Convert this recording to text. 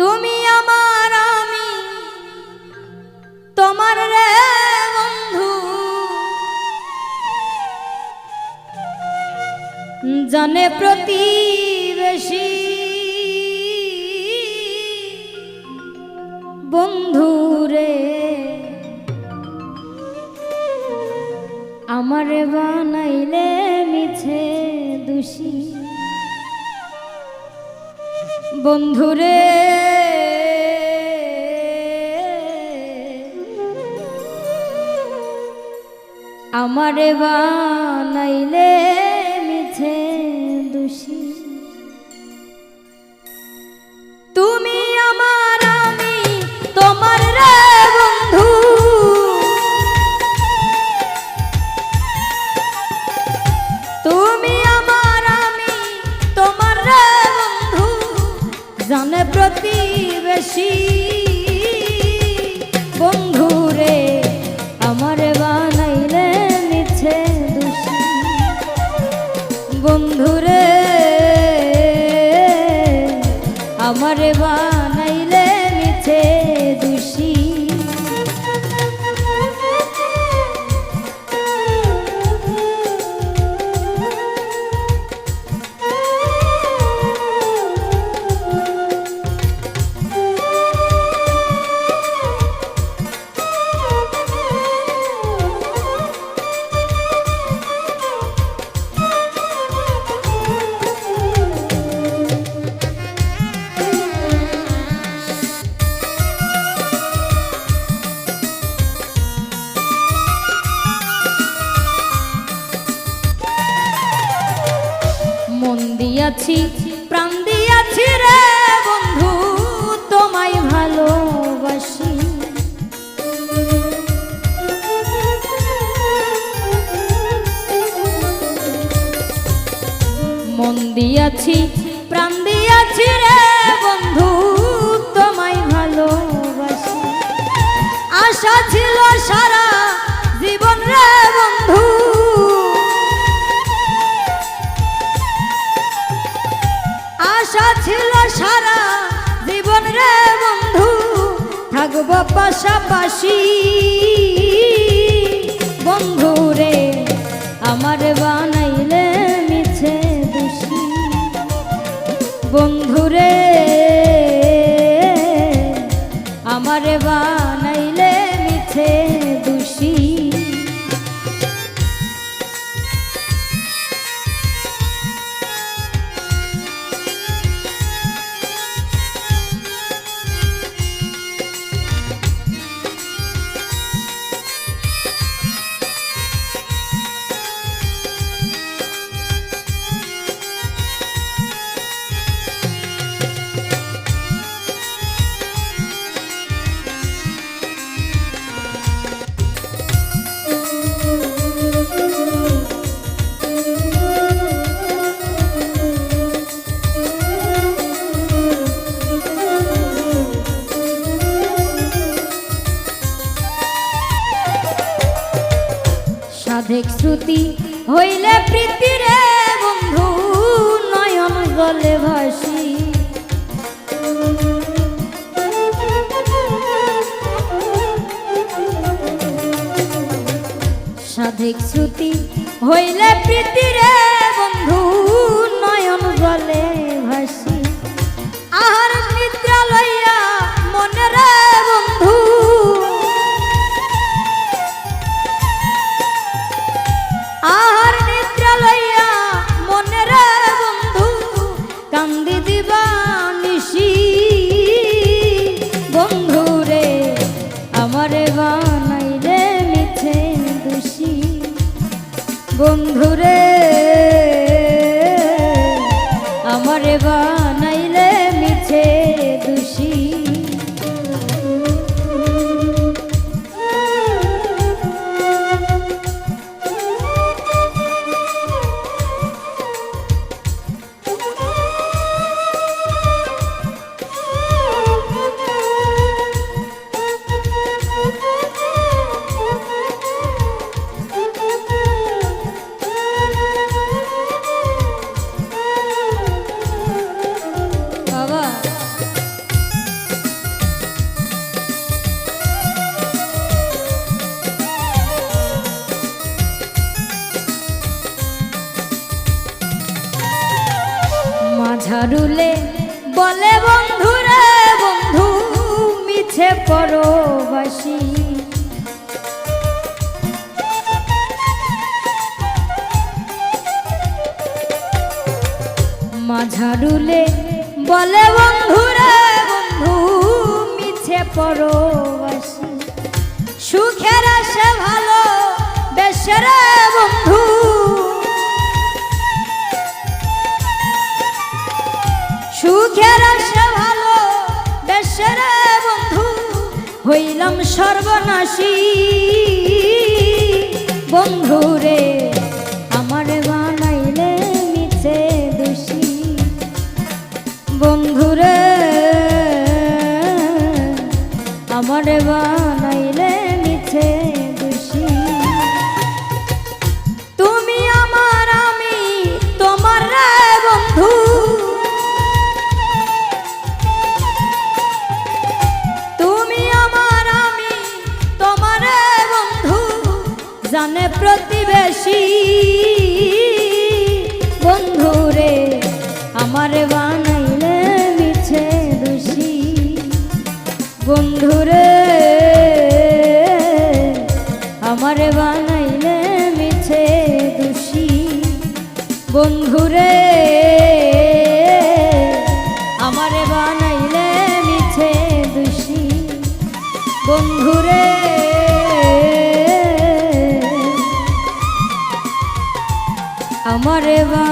তুমি আমার আমি তোমার রে বন্ধু। জানে প্রতিবেশী বন্ধু রে আমারে বানাইলে মিছে দোষী। বন্ধুরে। আমারে বানাইলে দিয়াছি প্রাণ দিয়াছি রে। সারা জীবন রে বন্ধু থাকব পাশাপাশি। বন্ধু রে আমার বানাইলে সাধেক শ্রুতি হইলে প্রীতি রে বন্ধু, নয়ন গলে ভাসি। সাধেক শ্রুতি হইলে প্রীতি রে বন্ধু, নয়ন গলে ঘরে ঝাড়ুলে বলে বন্ধু রে বন্ধু মিছে পরবাসী। মাঝারুলে বলে বন্ধু রে বন্ধু মিছে পরবাসী। হইলাম সর্বনাশী। বন্ধু রে আমার বানাইলে মিছে দোষী। বন্ধুরে আমার বানাইলে বন্ধু রে। আমার বানাইলে মিছে দোষী। বন্ধু রে। আমার বা